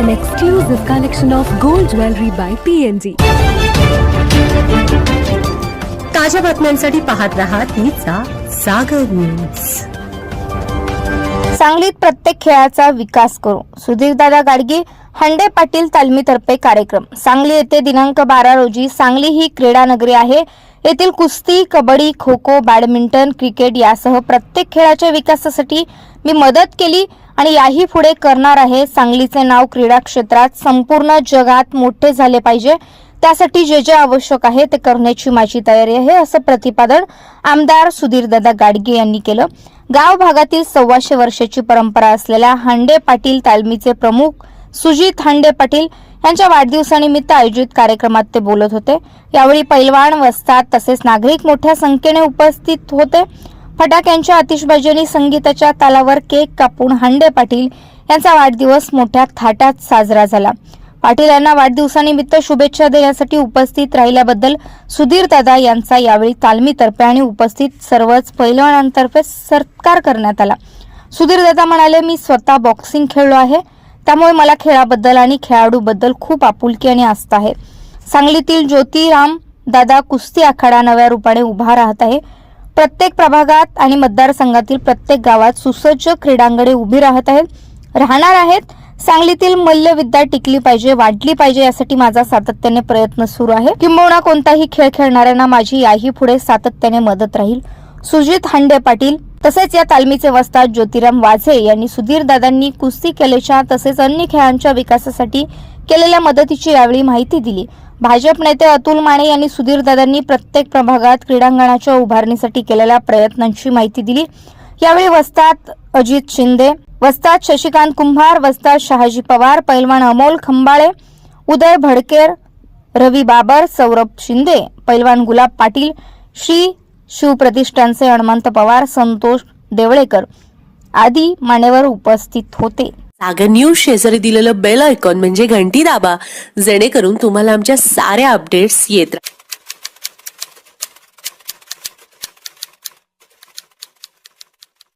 an exclusive collection of gold jewelry by PNG. ताज्या बातम्यांसाठी पाहत रहा तीचा सागर न्यूज सांगलीत प्रत्येक खेळाचा विकास करू. सुधीरदादा गाडगे हंडे पाटील तालमीतर्फे कार्यक्रम. सांगली येथे दिनांक बारा रोजी सांगली ही क्रीडा नगरी आहे. येथील कुस्ती कबड्डी खो खो बॅडमिंटन क्रिकेट यासह प्रत्येक खेळाच्या विकासासाठी मी मदत केली आणि याही पुढे करणार आहे. सांगलीचे नाव क्रीडा क्षेत्रात संपूर्ण जगात मोठे झाले पाहिजे. त्यासाठी जे जे आवश्यक आहे ते करण्याची माझी तयारी आहे असं प्रतिपादन आमदार सुधीरदादा गाडगे यांनी केलं. गाव भागातील सव्वाशे वर्षाची परंपरा असलेल्या हांडे पाटील तालमीचे प्रमुख सुजित हांडे पाटील यांच्या वाढदिवसानिमित्त आयोजित कार्यक्रमात ते बोलत होते. यावेळी पैलवान वस्तात तसेच नागरिक मोठ्या संख्येने उपस्थित होते. फटाक्यांच्या आतिषबाजी संगीताच्या तालावर केक कापून हांडे पाटील यांचा वाढदिवस मोठ्या थाटात साजरा झाला. पाटील यांना वाढदिवसानिमित्त शुभेच्छा देण्यासाठी उपस्थित राहिल्याबद्दल सुधीर दादा यांचा यावेळी तालमीतर्फे आणि उपस्थित सर्वच पैलवानांतर्फे सत्कार करण्यात आला. सुधीर दादा म्हणाले मी स्वतः बॉक्सिंग खेळलो आहे. त्यामुळे मला खेळाबद्दल आणि खेळाडूबद्दल खूप आपुलकी आणि आस्था आहे. सांगलीतील ज्योतिराम दादा कुस्ती आखाडा नव्या रूपाने उभा राहत आहे. प्रत्येक प्रभागात आणि मतदारसंघातील प्रत्येक गावात सुसज्ज क्रीडांगणे उभी राहत आहेत. राहणार आहेत सांगलीतील मल्लविद्या टिकली पाहिजे वाढली पाहिजे यासाठी माझा सातत्याने प्रयत्न सुरू आहे. किंबहुना कोणताही खेळ खेळणाऱ्यांना माझी याही पुढे सातत्याने मदत राहील. सुजित हांडे पाटील तसेच या तालमीचे वस्ताद ज्योतिराम वाझे यांनी सुधीर दादांनी कुस्ती कलेच्या तसेच अन्य खेळांच्या विकासासाठी केलेल्या मदतीची यावेळी माहिती दिली. भाजप नेते अतुल माने यांनी सुधीर दादांनी प्रत्येक प्रभागात क्रीडांगणाच्या उभारणीसाठी केलेल्या प्रयत्नांची माहिती दिली. यावेळी वस्ताद अजित शिंदे वस्ताद शशिकांत कुंभार वस्ताद शहाजी पवार पैलवान अमोल खंबाळे उदय भडकेर रवी बाबर सौरभ शिंदे पैलवान गुलाब पाटील श्री शिवप्रतिष्ठानचे हनुमंत पवार संतोष देवळेकर आदी मान्यवर उपस्थित होते. सागर न्यूज शेजारी दिलेलं बेल आयकॉन म्हणजे घंटी दाबा जेणेकरून तुम्हाला आमच्या साऱ्या अपडेट्स येत